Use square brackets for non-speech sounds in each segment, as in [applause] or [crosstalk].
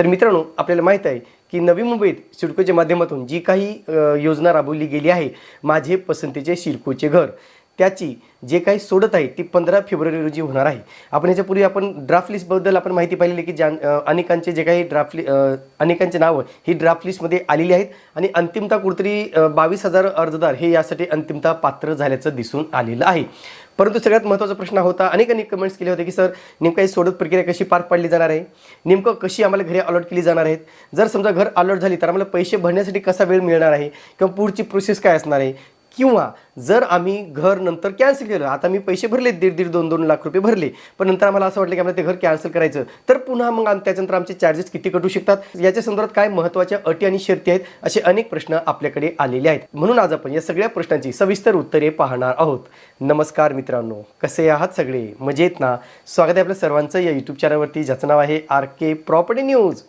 तर मित्रांनो आपल्याला माहीत आहे की नवी मुंबईत सिडकोच्या माध्यमातून जी काही योजना राबवली गेली आहे माझे पसंतीचे सिडकोचे घर त्याची जे काही सोडत आहे ती पंधरा फेब्रुवारी रोजी होणार आहे. आपण याच्यापूर्वी आपण ड्राफ्ट लिस्टबद्दल आपण माहिती पाहिलेली की ज्या अनेकांचे जे काही ड्राफ्ट लि- अनेकांचे नावं ही ड्राफ्ट लिस्टमध्ये आलेली आहेत आणि अंतिमता कुठेतरी बावीस हजार अर्जदार हे यासाठी अंतिमता पात्र झाल्याचं दिसून आलेलं आहे. परंतु सगळ्यात महत्त्वाचा प्रश्न होता. अनेकांनी कमेंट्स केले होते की सर नेमकं ही सोडत प्रक्रिया कशी पार पाडली जाणार आहे? नेमकं कशी आम्हाला घरी अलॉट केली जाणार आहेत? जर समजा घर अलॉट झाली तर आम्हाला पैसे भरण्यासाठी कसा वेळ मिळणार आहे? किंवा पुढची प्रोसेस काय असणार आहे? किंवा जर आम्ही घर नंतर कॅन्सल केलं आता मी पैसे भरले दीड दीड दोन दोन लाख रुपये भरले पण नंतर आम्हाला असं वाटलं की आम्हाला ते घर कॅन्सल करायचं तर पुन्हा मग त्याच्यानंतर आमचे चार्जेस किती कटू शकतात? याच्या संदर्भात काय महत्त्वाच्या अटी आणि शर्ती आहेत? असे अनेक प्रश्न आपल्याकडे आलेले आहेत. म्हणून आज आपण या सगळ्या प्रश्नांची सविस्तर उत्तरे पाहणार आहोत. नमस्कार मित्रांनो कसे आहात सगळे? मजेत ना? स्वागत आहे आपल्या सर्वांचं या यूट्यूब चॅनलवरती ज्याचं नाव आहे आर के प्रॉपर्टी न्यूज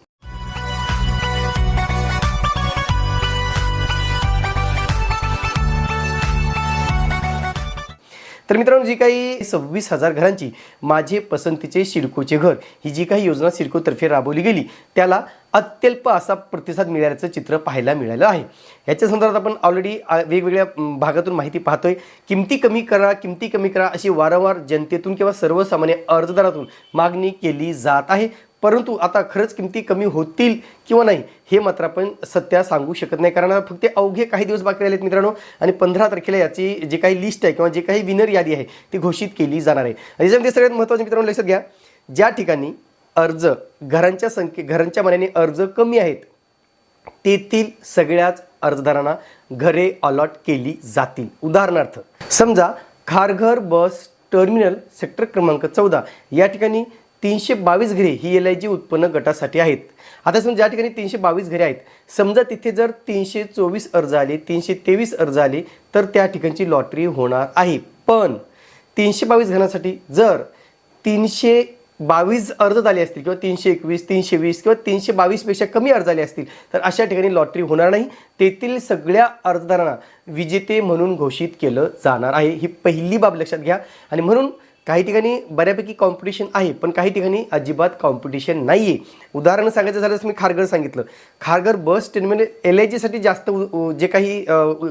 तर मित्रांनो जी काही सव्वीस हजार घरांची माझे पसंतीचे सिडकोचे घर ही जी काही योजना सिडकोतर्फे राबवली गेली त्याला अत्यल्प असा प्रतिसाद मिळाल्याचं चित्र पाहायला मिळालं आहे. याच्या संदर्भात आपण ऑलरेडी वेगवेगळ्या भागातून माहिती पाहतोय. किमती कमी करा किमती कमी करा अशी वारंवार जनतेतून किंवा सर्वसामान्य अर्जदारातून मागणी केली जात आहे. परंतु आता खरंच किमती कमी होतील किंवा नाही हे मात्र आपण सध्या सांगू शकत नाही. कारण आता फक्त अवघे काही दिवस बाकी राहिलेत मित्रांनो आणि पंधरा तारखेला याची जी काही लिस्ट आहे किंवा जे काही विनर यादी आहे ती घोषित केली जाणार आहे. आणि सगळ्यात महत्त्वाचे मित्रांनो लक्षात घ्या. ज्या ठिकाणी अर्ज घरांच्या संख्ये घरांच्या मनाने अर्ज कमी आहेत तेथील सगळ्याच अर्जदारांना घरे अलॉट केली जातील. उदाहरणार्थ समजा खारघर बस टर्मिनल सेक्टर क्रमांक चौदा या ठिकाणी तीनशे बावीस घरे ही एल आय जी उत्पन्न गटासाठी आहेत. आता समजा ज्या ठिकाणी तीनशे बावीस घरे आहेत समजा तिथे जर तीनशे चोवीस अर्ज आले तीनशे तेवीस अर्ज आले तर त्या ठिकाणची लॉटरी होणार आहे. पण तीनशे बावीस घरांसाठी जर तीनशे बावीस अर्ज झाले असतील किंवा तीनशे एकवीस तीनशे वीस किंवा तीनशे बावीसपेक्षा कमी अर्ज आले असतील तर अशा ठिकाणी लॉटरी होणार नाही. तेथील सगळ्या अर्जदारांना विजेते म्हणून घोषित केलं जाणार आहे. ही पहिली बाब लक्षात घ्या. आणि म्हणून काही ठिकाणी बऱ्यापैकी कॉम्पिटिशन आहे पण काही ठिकाणी अजिबात कॉम्पिटिशन नाही आहे उदाहरण सांगायचं झालं मी खारघर सांगितलं. Kharghar bus terminal L I जीसाठी जास्त उ- जे काही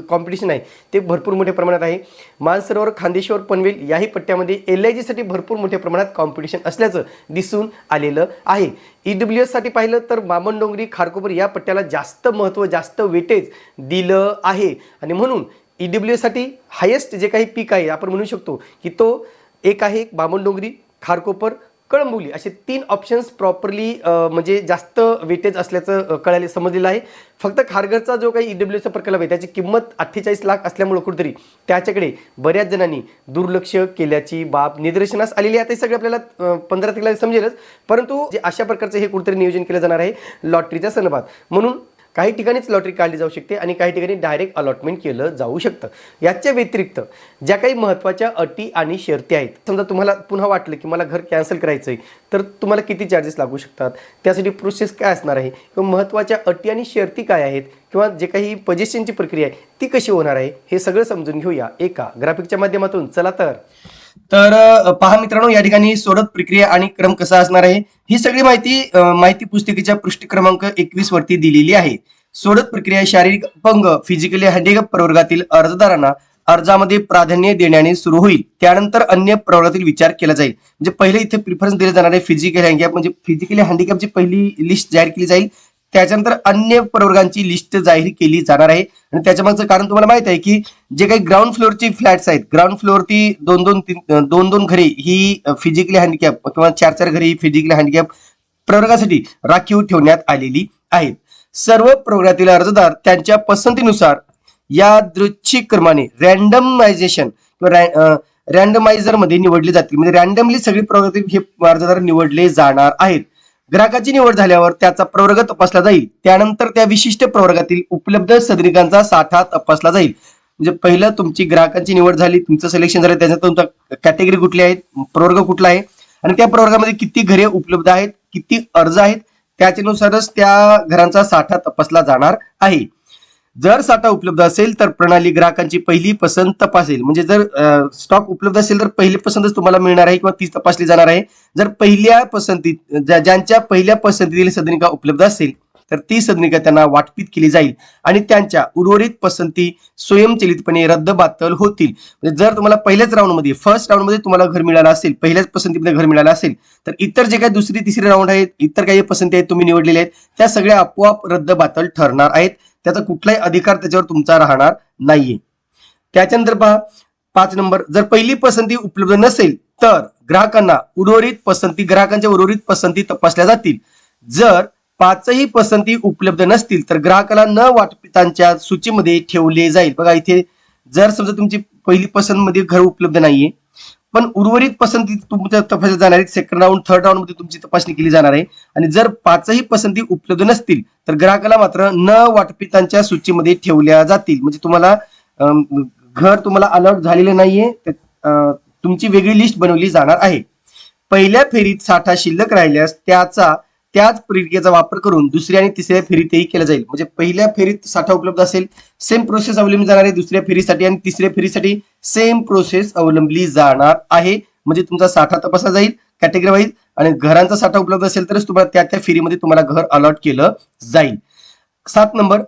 कॉम्पिटिशन आहे ते भरपूर मोठ्या प्रमाणात आहे. मानसरोवर खांदेश्वर पनवेल याही पट्ट्यामध्ये एल आय जीसाठी भरपूर मोठ्या प्रमाणात कॉम्पिटिशन असल्याचं दिसून आलेलं आहे. ई डब्ल्यू एससाठी पाहिलं तर बामणडोंगरी खारकोपर या पट्ट्याला जास्त महत्त्व जास्त वेटेज दिलं आहे. आणि म्हणून ई डब्ल्यू एससाठी हायेस्ट जे काही पीक आहे आपण म्हणू शकतो की तो एक आहे बामणडोंगरी खारकोपर कळंबोली असे तीन ऑप्शन्स प्रॉपरली म्हणजे जास्त वेटेज असल्याचं कळायले कळायला समजलेलं आहे. फक्त खारघरचा जो काही ईडब्ल्यूचा प्रकल्प आहे त्याची किंमत अठ्ठेचाळीस लाख असल्यामुळं कुठेतरी त्याच्याकडे बऱ्याच जणांनी दुर्लक्ष केल्याची बाब निदर्शनास आलेली आहे. ते सगळे आपल्याला पंधरा तारखेला समजेलच. परंतु जे अशा प्रकारचं हे कुठेतरी नियोजन केलं जाणार आहे लॉटरीच्या संदर्भात. म्हणून काही ठिकाणीच लॉटरी काढली जाऊ शकते आणि काही ठिकाणी डायरेक्ट अलॉटमेंट केलं जाऊ शकतं. याच्या व्यतिरिक्त ज्या काही महत्त्वाच्या अटी आणि शर्ती आहेत समजा तुम्हाला पुन्हा वाटलं की मला घर कॅन्सल करायचं आहे तर तुम्हाला किती चार्जेस लागू शकतात? त्यासाठी प्रोसेस काय असणार आहे? किंवा महत्त्वाच्या अटी आणि शर्ती काय आहेत? किंवा जे काही पजेशनची प्रक्रिया आहे ती कशी होणार आहे? हे सगळं समजून घेऊया एका ग्राफिकच्या माध्यमातून. चला तर. तर पहा मित्रांनो या ठिकाणी सोडत प्रक्रिया आणि क्रम कसा असणार आहे ही सगळी माहिती माहिती पुस्तिकेच्या पृष्ठ क्रमांक एकवीस वरती दिलेली आहे. सोडत प्रक्रिया शारीरिक अपंग फिजिकली हँडिकॅप प्रवर्गातील अर्जदारांना अर्जामध्ये प्राधान्य देण्याने सुरू होईल. त्यानंतर अन्य प्रवर्गातील विचार केला जाईल. म्हणजे पहिले इथे प्रिफरन्स दिले जाणार आहे फिजिकल हँडिकॅप म्हणजे फिजिकली हँडिकॅपची पहिली लिस्ट जाहीर केली जाईल. त्याच्यानंतर अन्य प्रवर्गांची लिस्ट जाहीर केली जाणार आहे. आणि त्याच्यामागचं कारण तुम्हाला माहीत आहे की जे काही ग्राउंड फ्लोअरची फ्लॅट्स आहेत ग्राउंड फ्लोअरती दोन दोन तीन दोन दोन घरे ही फिजिकली हँडिकॅप किंवा चार चार घरे ही फिजिकली हँडिकॅप प्रवर्गासाठी राखीव ठेवण्यात आलेली आहेत. सर्व प्रवर्गातील अर्जदार त्यांच्या पसंतीनुसार या दृच्छिक क्रमाने रॅन्डमायझेशन किंवा रॅन्डमायझरमध्ये निवडले जातील. म्हणजे रॅन्डमली सगळी प्रवर्गातील हे अर्जदार निवडले जाणार आहेत. ग्राहकाची निवड झाल्यावर त्याचा प्रवर्ग तपासला जाईल. त्यानंतर त्या विशिष्ट प्रवर्गातील उपलब्ध सदनिकांचा साठा तपासला जाईल. म्हणजे पहिलं तुमची ग्राहकांची निवड झाली तुमचं सिलेक्शन झालं त्याच्यात तुमचा कॅटेगरी कुठली आहे प्रवर्ग कुठला आहे आणि त्या प्रवर्गामध्ये किती घरे उपलब्ध आहेत किती अर्ज आहेत त्याच्यानुसारच त्या घरांचा साठा तपासला जाणार आहे. जर साठा उपलब्ध असेल तर प्रणाली ग्राहकांची पहिली पसंत तपासेल. म्हणजे जर स्टॉक उपलब्ध असेल तर पहिली पसंतच तुम्हाला मिळणार आहे किंवा तीच तपासली जाणार आहे. जर पहिल्या पसंतीत ज्या- ज्यांच्या पहिल्या पसंतीतील सदनिका उपलब्ध असेल तर ती सदनिका त्यांना वाटपीत केली जाईल आणि त्यांच्या उर्वरित पसंती स्वयंचलितपणे रद्द बातल होतील. म्हणजे जर तुम्हाला पहिल्याच राऊंडमध्ये फर्स्ट राऊंडमध्ये तुम्हाला घर मिळालं असेल पहिल्याच पसंतीमध्ये घर मिळालं असेल तर इतर जे काही दुसरी तिसरी राऊंड आहेत इतर काही पसंती आहेत तुम्ही निवडलेले आहेत त्या सगळ्या आपोआप रद्द बातल ठरणार आहेत. त्याचा कुठलाही अधिकार त्याच्यावर तुमचा राहणार नाहीये. त्याच्यानंतर पहा पाच नंबर जर पहिली पसंती उपलब्ध नसेल तर ग्राहकांना उर्वरित पसंती ग्राहकांच्या उर्वरित पसंती तपासल्या जातील. जर पाचही पसंती उपलब्ध नसतील तर ग्राहकाला न वाटपितांच्या सूचीमध्ये ठेवले जाईल. बघा इथे जर समजा तुमची पहिली पसंतमध्ये घर उपलब्ध नाहीये पण उर्वरित पसंती तुमच्या तपासत जाणार आहेत सेकंड राऊंड थर्ड राऊंडमध्ये तुमची तपासणी केली जाणार आहे. आणि जर पाचही पसंती उपलब्ध नसतील तर ग्राहकाला मात्र न वाटपितांच्या सूचीमध्ये ठेवल्या जातील. म्हणजे तुम्हाला घर तुम्हाला अलॉट झालेलं नाहीये तुमची वेगळी लिस्ट बनवली जाणार आहे. पहिल्या फेरीत साठा शिल्लक राहिल्यास त्याचा त्याच प्रक्रियेचा वापर करून दुसऱ्या आणि तिसऱ्या फेरीतही केला जाईल. म्हणजे पहिल्या फेरीत साठा उपलब्ध असेल सेम प्रोसेस अवलंबली जाणार आहे दुसऱ्या फेरीसाठी आणि तिसऱ्या फेरीसाठी सेम प्रोसेस अवलंबली जाणार आहे. म्हणजे तुमचा साठा तपासला जाईल कॅटेगरी वाईज आणि घरांचा साठा उपलब्ध असेल तरच तुम्हाला त्या त्या फेरीमध्ये तुम्हाला घर अलॉट केलं जाईल. सात नंबर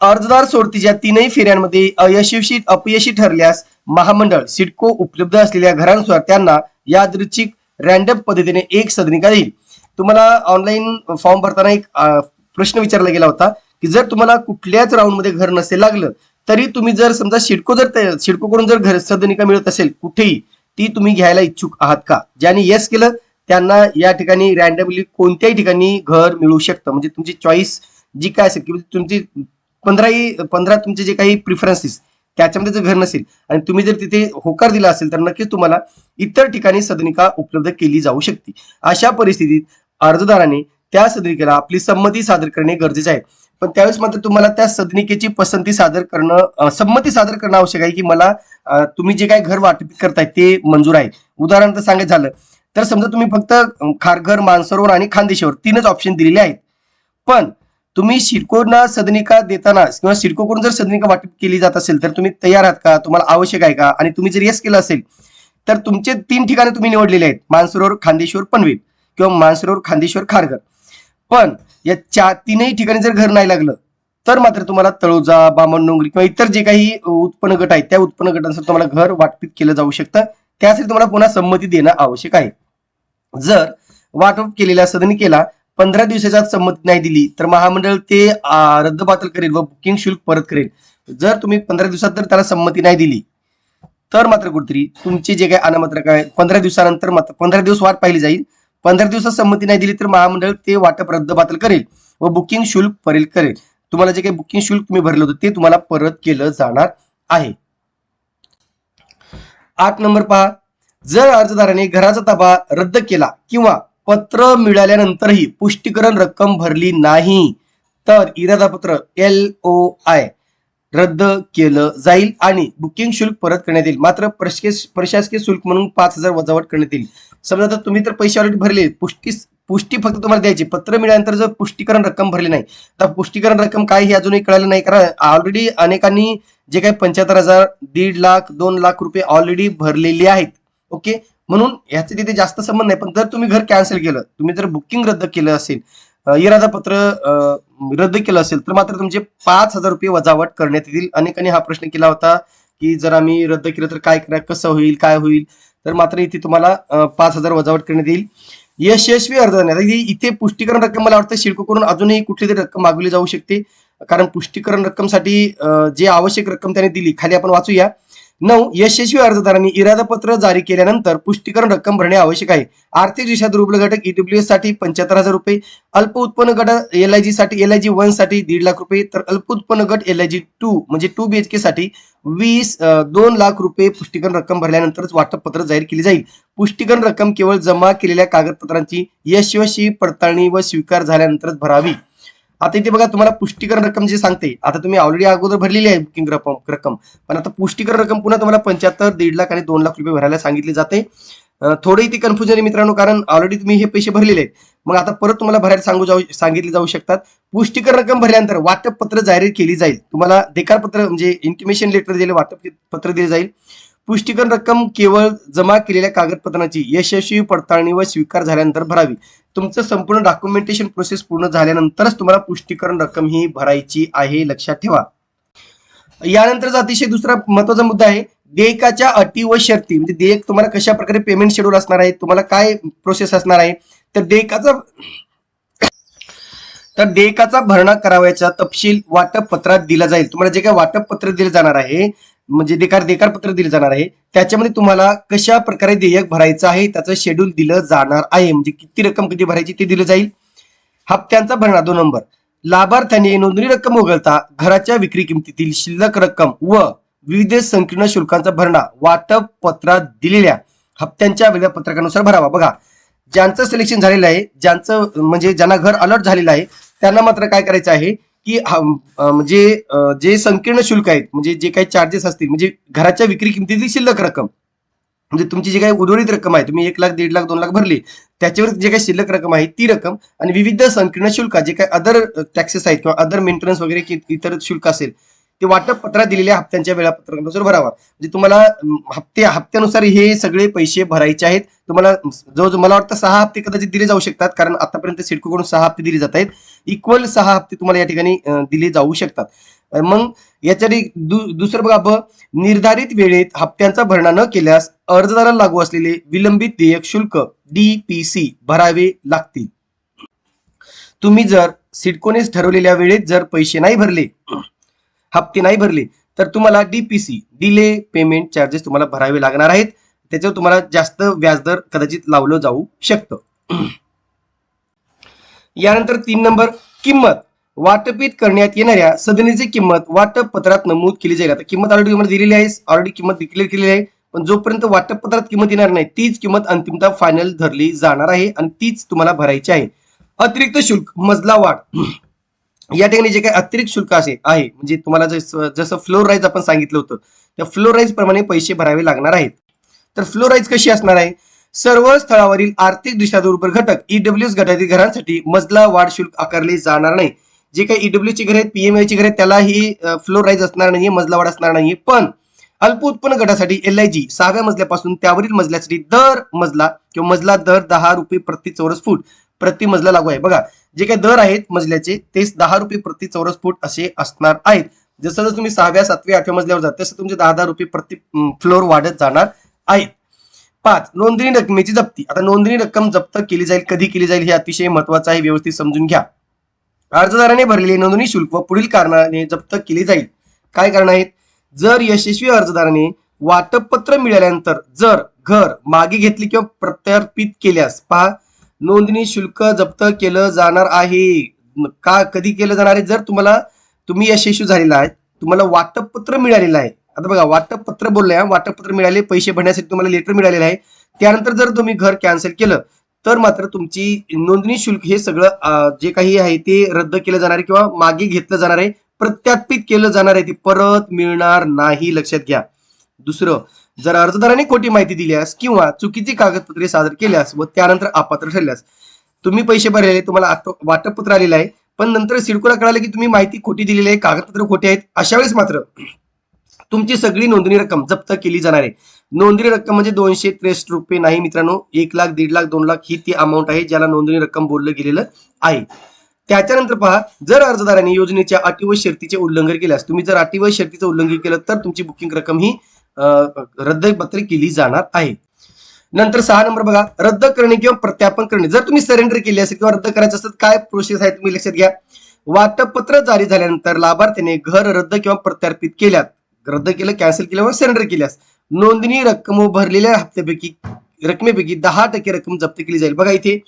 अर्जदार सोडतीच्या तीनही फेऱ्यांमध्ये अयशस्वी अपयशी ठरल्यास महामंडळ सिडको उपलब्ध असलेल्या घरांनुसार त्यांना यादृच्छिक रॅन्डम पद्धतीने एक सदनिका देईल. तुम्हाला ऑनलाईन फॉर्म भरताना एक प्रश्न विचारला गेला होता की जर तुम्हाला कुठल्याच राऊंडमध्ये घर नसेल लागलं तरी तुम्ही जर समजा सिडको जर त्या- सिडकोकडून जर घर सदनिका मिळत असेल कुठेही ती तुम्ही घ्यायला इच्छुक आहात का? ज्यांनी येस केलं त्यांना या ठिकाणी रॅन्डमली कोणत्याही ठिकाणी घर मिळू शकतं. म्हणजे तुमची चॉईस जी काय असेल किंवा तुमची पंधराही पंधरा तुमचे जे काही प्रिफरन्सेस त्याच्यामध्ये जर घर नसेल आणि तुम्ही जर तिथे होकार दिला असेल तर नक्कीच तुम्हाला इतर ठिकाणी सदनिका उपलब्ध केली जाऊ शकते. अशा परिस्थितीत अर्जदाराने त्या सदनिकेला आपली संमती सादर करणे गरजेचे आहे. पण त्यावेळेस मात्र तुम्हाला त्या सदनिकेची पसंती सादर करणं संमती सादर करणं आवश्यक आहे की मला तुम्ही जे काही घर वाटप करताय ते मंजूर आहे. उदाहरणार्थ सांगायचं झालं तर समजा तुम्ही फक्त खारघर मानसरोवर आणि खानदेशावर तीनच ऑप्शन दिलेले आहेत. पण तुम्ही सिडकोना सदनिका देताना किंवा सिडकोकडून जर सदनिका वाटप केली जात असेल तर तुम्ही तयार आहात का? तुम्हाला आवश्यक आहे का? आणि तुम्ही जर येस केलं असेल तर तुमचे तीन ठिकाणे तुम्ही निवडलेले आहेत मानसरोवर खानदेश्वर पनवेल. किंवा मानसरोवर खांदेश्वर खारघर पण या चार तीनही ठिकाणी जर घर नाही लागलं तर मात्र तुम्हाला तळोजा बामणडोंगरी किंवा इतर जे काही उत्पन्न गट आहेत त्या उत्पन्न गटांसाठी तुम्हाला घर वाटपित केलं जाऊ शकतं. त्यासाठी तुम्हाला पुन्हा संमती देणं आवश्यक आहे. जर वाटप केलेल्या सदनिकेला पंधरा दिवसाच्या संमती नाही दिली तर महामंडळ ते रद्दबातल करेल व बुकिंग शुल्क परत करेल. जर तुम्ही पंधरा दिवसात जर त्याला संमती नाही दिली तर मात्र कुठेतरी तुमचे जे काही अनामत्र काय पंधरा दिवसानंतर मात्र पंधरा दिवस वाट पाहिली जाईल. पंधरा दिवसात संमती नाही दिली तर महामंडळ ते वाटप रद्दबातल करेल व बुकिंग शुल्क परत करेल. तुम्हाला जे काही बुकिंग शुल्क तुम्ही भरलं होतं ते तुम्हाला परत केलं जाणार आहे. आठ नंबर पहा. जर अर्जदाराने घराचा ताबा रद्द केला किंवा पत्र मिळाल्यानंतरही पुष्टीकरण रक्कम भरली नाही तर इरादापत्र एल ओ आय रद्द केलं जाईल आणि बुकिंग शुल्क परत करण्यात येईल. मात्र प्रशासकीय प्रशासकीय शुल्क म्हणून पाच हजार वजावट करण्यात येईल. समजा आता तुम्ही तर पैसे ऑलरेडी भरले पुष्टी पुष्टी फक्त तुम्हाला द्यायची. पत्र मिळाल्यानंतर जर पुष्टीकरण रक्कम भरली नाही तर पुष्टीकरण रक्कम काय हे अजूनही कळालं नाही. कारण ऑलरेडी अनेकांनी जे काही पंच्याहत्तर हजार दीड लाख दोन लाख रुपये ऑलरेडी भरलेले आहेत. ओके म्हणून ह्याचे तिथे जास्त संबंध नाही. पण जर तुम्ही घर कॅन्सल केलं तुम्ही जर बुकिंग रद्द केलं असेल अ, इरादा पत्र रद्द केलं असेल तर मात्र तुमचे पाच हजार रुपये वजावट करण्यात येतील. अनेकांनी हा प्रश्न केला होता. की जर आम्ही रद्द केलं तर काय करा कसं होईल काय होईल? तर मात्र इथे तुम्हाला पाच हजार वजावट करण्यात येईल. यशस्वी अर्ज आता इथे- इथे पुष्टीकरण रक्कम मला वाटतं शिडकोकडून अजूनही कुठली तरी रक्कम मागवली जाऊ शकते. कारण पुष्टीकरण रक्कमसाठी जे आवश्यक रक्कम त्याने दिली खाली आपण वाचूया. नऊ यशस्वी अर्जदारांनी इरादापत्र जारी केल्यानंतर पुष्टीकरण रक्कम भरणे आवश्यक आहे. आर्थिक दिशा दुर्बल घटक ईडब्ल्यूएससाठी पंच्याहत्तर हजार रुपये अल्प उत्पन्न गट एल आय जी साठी एल आय जी वनसाठी दीड लाख रुपये तर अल्प उत्पन्न गट एल आय जी टू म्हणजे टू बीएचके साठी वीस दोन लाख रुपये पुष्टीकरण रक्कम भरल्यानंतरच वाटप पत्र जाहीर केली जाईल. पुष्टीकरण रक्कम केवळ जमा केलेल्या कागदपत्रांची यशस्वी पडताळणी व स्वीकार झाल्यानंतरच भरावी. आता इथे बघा तुम्हाला पुष्टीकरण रक्कम जे सांगते आता तुम्ही ऑलरेडी अगोदर भरलेली आहे बुकिंग रक्कम रक्कम. पण आता पुष्टीकरण रक्कम पुन्हा तुम्हाला पंच्याहत्तर दीड लाख आणि दोन लाख रुपये भरायला सांगितले जाते. थोडं इथे कन्फ्युजन आहे मित्रांनो कारण ऑलरेडी तुम्ही हे पैसे भरलेले आहेत. मग आता परत तुम्हाला भरायला सांगू जाऊ सांगितले जाऊ शकतात. पुष्टीकर रक्कम भरल्यानंतर वाटप पत्र जाहीर केली जाईल. तुम्हाला देकार पत्र म्हणजे इंटिमेशन लेटर दिले वाटप पत्र दिले जाईल. पुष्टीकरण रक्कम केवळ जमा केलेल्या कागदपत्रांची यशस्वी पडताळणी व स्वीकार झाल्यानंतर भरावी. तुमचं संपूर्ण डॉक्युमेंटेशन प्रोसेस पूर्ण झाल्यानंतरच तुम्हाला पुष्टीकरण रक्कम ही भरायची आहे लक्षात ठेवा. यानंतरचा अतिशय दुसरा महत्त्वाचा मुद्दा आहे देयकाच्या अटी व शर्ती. म्हणजे देयक तुम्हाला कशा प्रकारे पेमेंट शेड्यूल असणार आहे तुम्हाला काय प्रोसेस असणार आहे तर देयकाचा तर देयकाचा भरणा करावयाचा तपशील वाटप पत्रात दिला जाईल. तुम्हाला जे काय वाटप पत्र दिले जाणार आहे म्हणजे देकार देकार पत्र दिले जाणार आहे. त्याच्यामध्ये तुम्हाला कशा प्रकारे देयक भरायचं आहे त्याचं शेड्यूल दिलं जाणार आहे. म्हणजे किती रक्कम किती भरायची ते दिलं जाईल. हप्त्यांचा भरणा दोन नंबर. लाभार्थ्याने नोंदणी रक्कम वगळता घराच्या विक्री किमतीतील शिल्लक रक्कम व विविध संकीर्ण शुल्कांचा भरणा वाटप पत्रात दिलेल्या हप्त्यांच्या वेळापत्रकानुसार भरावा. बघा ज्यांचं सिलेक्शन झालेलं आहे ज्यांचं म्हणजे ज्यांना घर अलर्ट झालेलं आहे त्यांना मात्र काय करायचं आहे? की म्हणजे जे संकीर्ण शुल्क आहेत म्हणजे जे काही चार्जेस असतील म्हणजे घराच्या विक्री किमतीतील शिल्लक रक्कम म्हणजे तुमची जी काही उर्वरित रक्कम आहे तुम्ही एक लाख दीड लाख दोन लाख भरली त्याच्यावर जे काही शिल्लक रक्कम आहे ती रक्कम आणि विविध संकीर्ण शुल्क जे काही अदर टॅक्सेस आहेत किंवा अदर मेंटेनन्स वगैरे इतर शुल्क असेल ते वाटप पत्रात दिलेल्या हप्त्यांच्या वेळापत्रकानुसार भरावा. म्हणजे तुम्हाला हप्ते हप्त्यानुसार हे सगळे पैसे भरायचे आहेत. तुम्हाला जो जो मला वाटतं सहा हप्ते कदाचित दिले जाऊ शकतात कारण आतापर्यंत सिडकोकडून सहा हप्ते दिले जात आहेत. इक्वल सहा हप्ते तुम्हाला या ठिकाणी दिले जाऊ शकतात. मग याच्या दु- दुसरं बघा ब निर्धारित वेळेत हप्त्यांचा भरणा न केल्यास अर्जदाराला लागू असलेले विलंबित देयक शुल्क डीपीसी भरावे लागतील. तुम्ही जर सिडकोनेच ठरवलेल्या वेळेत जर पैसे नाही भरले हप्ते नाही भरले तर तुम्हाला डीपीसी डिले पेमेंट चार्जेस तुम्हाला भरावे लागणार आहेत. त्याच्यावर तुम्हाला जास्त व्याजदर कदाचित लावलं जाऊ शकतं. [clears throat] यानंतर तीन नंबर किंमत. वाटपीत करण्यात येणाऱ्या सदनीची किंमत वाटप पत्रात नमूद केली जाईल. आता किंमत ऑलरेडी तुम्हाला दिलेली आहे ऑलरेडी किंमत डिक्लेअर केलेली आहे पण जोपर्यंत वाटप पत्रात किंमत येणार नाही तीच किंमत अंतिमतः फायनल धरली जाणार आहे आणि तीच तुम्हाला भरायची आहे. अतिरिक्त शुल्क मजला वाढ. [clears throat] या ठिकाणी जे काही अतिरिक्त शुल्क असे आहे म्हणजे तुम्हाला जसं जसं फ्लोर राईज आपण सांगितलं होतं त्या फ्लोर राईज प्रमाणे पैसे भरावे लागणार आहेत. तर फ्लोर राईज कशी असणार आहे? सर्व स्थळावरील आर्थिक दृष्ट्या दुर्बल घटक ईडब्ल्यूएस गटातील घरांसाठी मजला वाढ शुल्क आकारले जाणार नाही. जे काही ईडब्ल्यू ची घर आहेत पीएमआय ची घर आहेत त्याला ही फ्लोर राईज असणार नाहीये मजला वाढ असणार नाहीये. पण अल्प उत्पन्न गटासाठी एल आय जी सहाव्या मजल्यापासून त्यावरील मजल्यासाठी दर मजला किंवा मजला दर दहा रुपये प्रति चौरस फूट प्रति मजला लागू आहे. बघा जे काही दर आहेत मजल्याचे ते दहा रुपये प्रति चौरस फूट असे असणार आहेत. जसं जसं तुम्ही सहाव्या सातव्या आठव्या मजल्यावर जात तसं तुमचे दहा दहा रुपये प्रति फ्लोअर वाढत जाणार आहेत. पाच नोंदणी रकमेची जप्ती. आता नोंदणी रक्कम जप्त केली जाईल कधी केली जाईल हे अतिशय महत्वाचं आहे व्यवस्थित समजून घ्या. अर्जदाराने भरलेले नोंदणी शुल्क पुढील कारणाने जप्त केली जाईल. काय कारण आहेत? जर यशस्वी अर्जदाराने वाटपपत्र मिळाल्यानंतर जर घर मागे घेतली किंवा प्रत्यर्पित केल्यास पहा नोंदणी शुल्क जप्त केलं जाणार आहे. का कधी केलं जाणार आहे? जर तुम्हाला तुम्ही यशस्वी झालेला आहे तुम्हाला वाटपपत्र मिळालेलं आहे. आता बघा वाटपपत्र बोललंय हा, वाटपपत्र मिळाले पैसे भरण्यासाठी तुम्हाला लेटर मिळालेलं आहे. त्यानंतर जर तुम्ही घर कॅन्सल केलं तर मात्र तुमची नोंदणी शुल्क हे सगळं जे काही आहे ते रद्द केलं जाणार आहे किंवा मागे घेतलं जाणार आहे. प्रत्यार्पित केलं जाणार आहे ते परत मिळणार नाही लक्षात घ्या. दुसरं जर अर्जदाराने खोटी माहिती दिल्यास किंवा चुकीची कागदपत्रे सादर केल्यास व त्यानंतर अपात्र ठरल्यास तुम्ही पैसे भरलेले तुम्हाला वाटपपत्र आलेलं आहे पण नंतर सिडकोला कळालं की तुम्ही माहिती खोटी दिलेली आहे कागदपत्र खोटे आहेत अशा वेळेस मात्र तुमची सगळी नोंदणी रक्कम जप्त केली जाणार आहे. नोंदणी रक्कम म्हणजे दोनशे त्रेसष्ट रुपये नाही मित्रांनो एक लाख दीड लाख दोन लाख ही ती अमाऊंट आहे ज्याला नोंदणी रक्कम बोललं गेलेलं आहे. त्याच्यानंतर पहा जर अर्जदाराने योजनेच्या अटी व शर्तीचे उल्लंघन केल्यास तुम्ही जर अटी व शर्तीचं उल्लंघन केलं तर तुमची बुकिंग रक्कम ही रद्द पत्र केली जाणार आहे. नंतर सहा नंबर बघा रद्द करणे किंवा प्रत्यापन करणे. जर तुम्ही सरेंडर केली असेल किंवा रद्द करायचं असेल काय प्रोसेस आहे तुम्ही लक्षात घ्या. वाटपपत्र जारी झाल्यानंतर लाभार्थीने घर रद्द किंवा प्रत्यार्पित केल्यात. रद्द केलं कॅन्सल केलं व सरेंडर केल्यास. नोंदणी रक्कम भरलेल्या हप्त्यापैकी रकमेपैकी दहा टक्के रक्कम जप्त केली जाईल. बघा इथे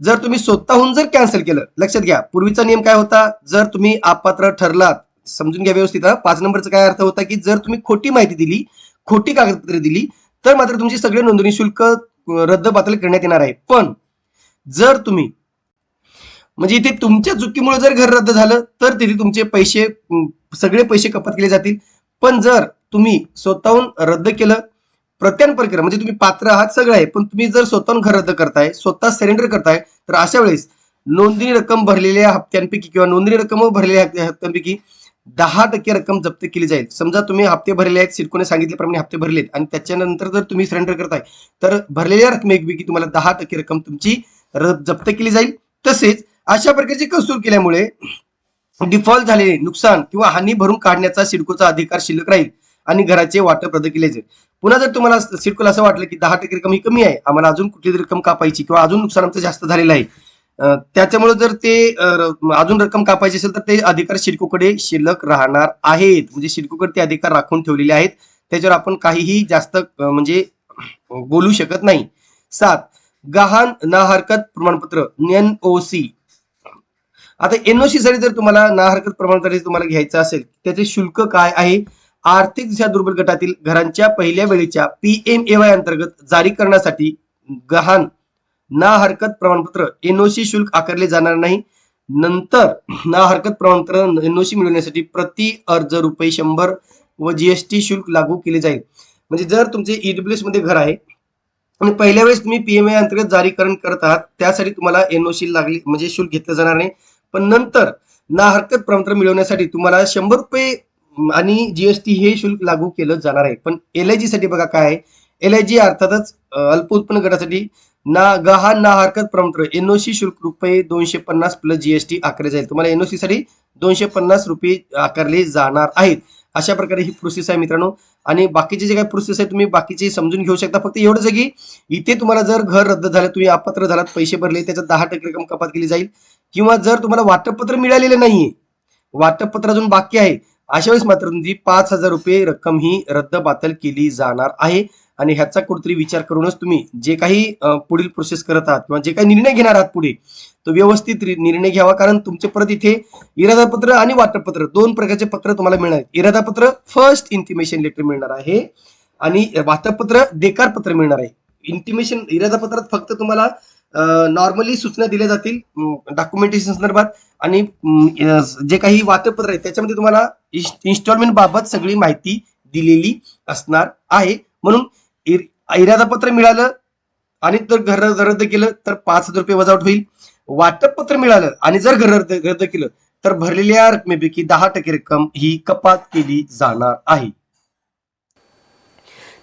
जर तुम्ही स्वतःहून जर कॅन्सल केलं लक्षात घ्या पूर्वीचा नियम काय होता? जर तुम्ही अपात्र ठरलात समजून घ्या व्यवस्थित पाच नंबरचा काय अर्थ होता की जर तुम्ही खोटी माहिती दिली खोटी कागदपत्रे दिली तर मात्र तुमची सगळे नोंदणी शुल्क रद्द बातल करण्यात येणार आहे. पण जर तुम्ही म्हणजे इथे तुमच्या चुकीमुळे जर घर रद्द झालं तर तिथे तुमचे पैसे सगळे पैसे कपात केले जातील. पण जर तुम्ही स्वतःहून रद्द केलं प्रत्यान प्रक्रिया म्हणजे तुम्ही पात्र आहात सगळं आहे पण तुम्ही जर स्वतःहून घर रद्द करताय स्वतः सरेंडर करताय तर अशा वेळेस नोंदणी रक्कम भरलेल्या हप्त्यांपैकी किंवा नोंदणी रक्कम भरलेल्या हप्त्यांपैकी दहा टक्के रक्कम जप्त केली जाईल. समजा तुम्ही हप्ते भरले आहेत सिडकोने सांगितल्याप्रमाणे हप्ते भरलेत आणि त्याच्यानंतर जर तुम्ही सरेंडर करताय तर भरलेल्या रकमेपैकी तुम्हाला दहा टक्के रक्कम तुमची जप्त केली जाईल. तसेच अशा प्रकारची कसूर केल्यामुळे डिफॉल्ट झालेले नुकसान किंवा हानी भरून काढण्याचा सिडकोचा अधिकार शिल्लक राहील आणि घराचे वाटप रद्द केले जाईल. पुन्हा जर तुम्हाला सिडकोला असं वाटलं की दहा टक्के रक्कम ही कमी आहे आम्हाला अजून कुठली रक्कम कापायची किंवा अजून नुकसान आमचं जास्त झालेलं आहे त्याच्यामुळे जर ते अजून रक्कम कापायची असेल तर ते अधिकार सिडकोकडे शिल्लक राहणार आहेत. म्हणजे सिडकोकडे ते अधिकार राखून ठेवलेले आहेत. त्याच्यावर आपण काहीही जास्त म्हणजे बोलू शकत नाही. सात गहाण ना हरकत प्रमाणपत्र एन ओसी आता एनओसी साठी जर तुम्हाला ना हरकत प्रमाणपत्र तुम्हाला घ्यायचं असेल त्याचे शुल्क काय आहे? आर्थिक दिशा दुर्बल गटातील घरांच्या पहिल्या वेळेच्या पीएमएवाय अंतर्गत जारी करण्यासाठी गहाण ना हरकत प्रमाणपत्र एनओसी शुल्क आकारले जाणार नाही. नंतर ना हरकत प्रमाणपत्र एनओसी मिळवण्यासाठी प्रति अर्ज रुपये शंभर व जीएसटी शुल्क लागू केले जाईल. म्हणजे जर तुमचे ईडब्ल्यूएसमध्ये घर आहे आणि पहिल्या वेळेस तुम्ही पीएमए अंतर्गत जारीकरण करत आहात त्यासाठी तुम्हाला एनओसी लागली म्हणजे शुल्क घेतलं जाणार नाही. पण नंतर ना हरकत प्रमाणपत्र मिळवण्यासाठी तुम्हाला शंभर रुपये आणि जीएसटी हे शुल्क लागू केलं जाणार आहे. पण एल आय जी साठी बघा काय आहे. एल आय जी अर्थातच अल्प उत्पन्न गटासाठी ना गहाण ना हरकत प्रमाणपत्र. एनओसी शुल्क रुपये दोनशे पन्नास प्लस जीएसटी आकारले जाईल. तुम्हाला एनओसी साठी दोनशे पन्नास रुपये आकारले जाणार आहेत. अशा प्रकारे ही प्रोसेस आहे मित्रांनो. आणि बाकीचे जे काही प्रोसेस आहे तुम्ही बाकीचे समजून घेऊ शकता. फक्त एवढंच आहे की इथे तुम्हाला जर घर रद्द झालं तुम्ही अपात्र झालात पैसे भरले त्याच्यात दहा टक्के रक्कम कपात केली जाईल. किंवा जर तुम्हाला वाटपपत्र मिळालेलं नाहीये वाटपपत्र अजून बाकी आहे अशा वेळेस मात्र तुमची पाच हजार रुपये रक्कम ही रद्द बातल केली जाणार आहे. आणि ह्याचा कुठेतरी विचार करूनच तुम्ही जे काही पुढील प्रोसेस करत आहात किंवा जे काही निर्णय घेणार आहात पुढे तो व्यवस्थित निर्णय घ्यावा. कारण तुमचे परत इथे इरादापत्र आणि वाटपपत्र दोन प्रकारचे पत्र तुम्हाला मिळणार आहेत. इरादापत्र फर्स्ट इंटिमेशन लेटर मिळणार आहे आणि वाटपपत्र देकार पत्र मिळणार आहे. इंटिमेशन इरादापत्रात फक्त तुम्हाला नॉर्मली सूचना दिल्या जातील डॉक्युमेंटेशन संदर्भात आणि जे काही वाटपपत्र आहे त्याच्यामध्ये तुम्हाला इन्स्टॉलमेंट बाबत सगळी माहिती दिलेली असणार आहे. म्हणून इरादापत्र मिळालं आणि जर घर रद्द केलं तर पाच हजार रुपये वजावट होईल. वाटपपत्र मिळालं आणि जर घर रद्द रद्द केलं तर भरलेल्या रकमेपैकी दहा टक्के रक्कम ही कपात केली जाणार आहे.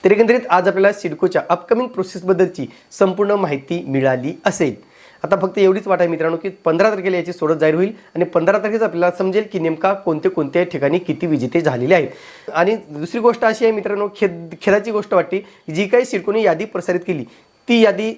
तरी एकंदरीत आज आपल्याला सिडकोच्या अपकमिंग प्रोसेसबद्दलची संपूर्ण माहिती मिळाली असेल. आता फक्त एवढीच वाट आहे मित्रांनो की पंधरा तारखेला याची सोडत जाहीर होईल आणि पंधरा तारखेच आपल्याला समजेल की नेमका कोणते कोणत्या ठिकाणी किती विजेते झालेले आहेत. आणि दुसरी गोष्ट अशी आहे मित्रांनो खेद खेदाची गोष्ट वाटते जी काही सिडकोने यादी प्रसारित केली ती यादी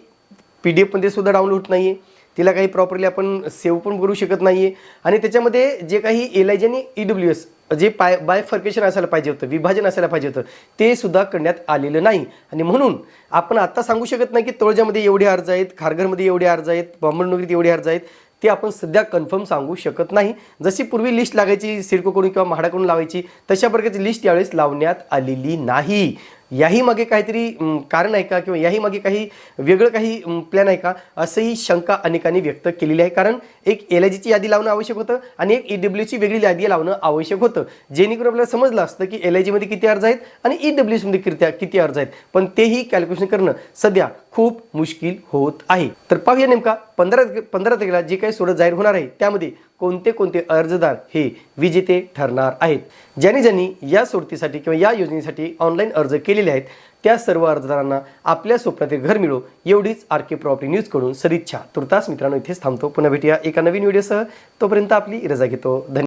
पी डी एफमध्ये सुद्धा डाउनलोड होत नाही आहे तिला काही प्रॉपरली आपण सेव्ह पण करू शकत नाही आहे आणि त्याच्यामध्ये जे काही एल आय जी आणि ई डब्ल्यू एस जे पाय बायफर्केशन असायला पाहिजे होतं विभाजन असायला पाहिजे होतं ते सुद्धा करण्यात आलेलं नाही. आणि म्हणून आपण आता सांगू शकत नाही की तळजामध्ये एवढे अर्ज आहेत खारघरमध्ये एवढे अर्ज आहेत बंबरनगरीत एवढे अर्ज आहेत ते आपण सध्या कन्फर्म सांगू शकत नाही. जशी पूर्वी लिस्ट लागायची सिडकोकडून किंवा म्हाडाकडून लावायची तशा प्रकारची लिस्ट यावेळेस लावण्यात आलेली नाही. याही मागे काहीतरी कारण आहे का किंवा याही मागे काही वेगळं काही प्लॅन आहे का? असंही शंका अनेकांनी व्यक्त केलेली आहे. कारण एक एल आय जीची यादी लावणं आवश्यक होतं आणि एक ई डब्ल्यूची वेगळी यादी लावणं आवश्यक होतं. जेणेकरून आपल्याला समजलं असतं की एल आय जीमध्ये किती अर्ज आहेत आणि ई डब्ल्यूमध्ये किती किती अर्ज आहेत. पण तेही कॅल्क्युलेशन करणं सध्या खूप मुश्किल होत आहे. तर पाहूया नेमका पंधरा पंधरा तारखेला जे काही सोडत जाहीर होणार आहे त्यामध्ये कोणते कोणते अर्जदार हे विजेते ठरणार आहेत? ज्यांनी ज्यांनी या सोडतीसाठी किंवा या योजनेसाठी ऑनलाईन अर्ज केलेले आहेत त्या सर्व अर्जदारांना आपल्या स्वप्नातील घर मिळो एवढीच आर के प्रॉपर्टी न्यूजकडून सदिच्छा. तुर्तास मित्रांनो इथेच थांबतो. पुन्हा भेटूया एका नवीन व्हिडिओसह तोपर्यंत आपली रजा घेतो. धन्यवाद.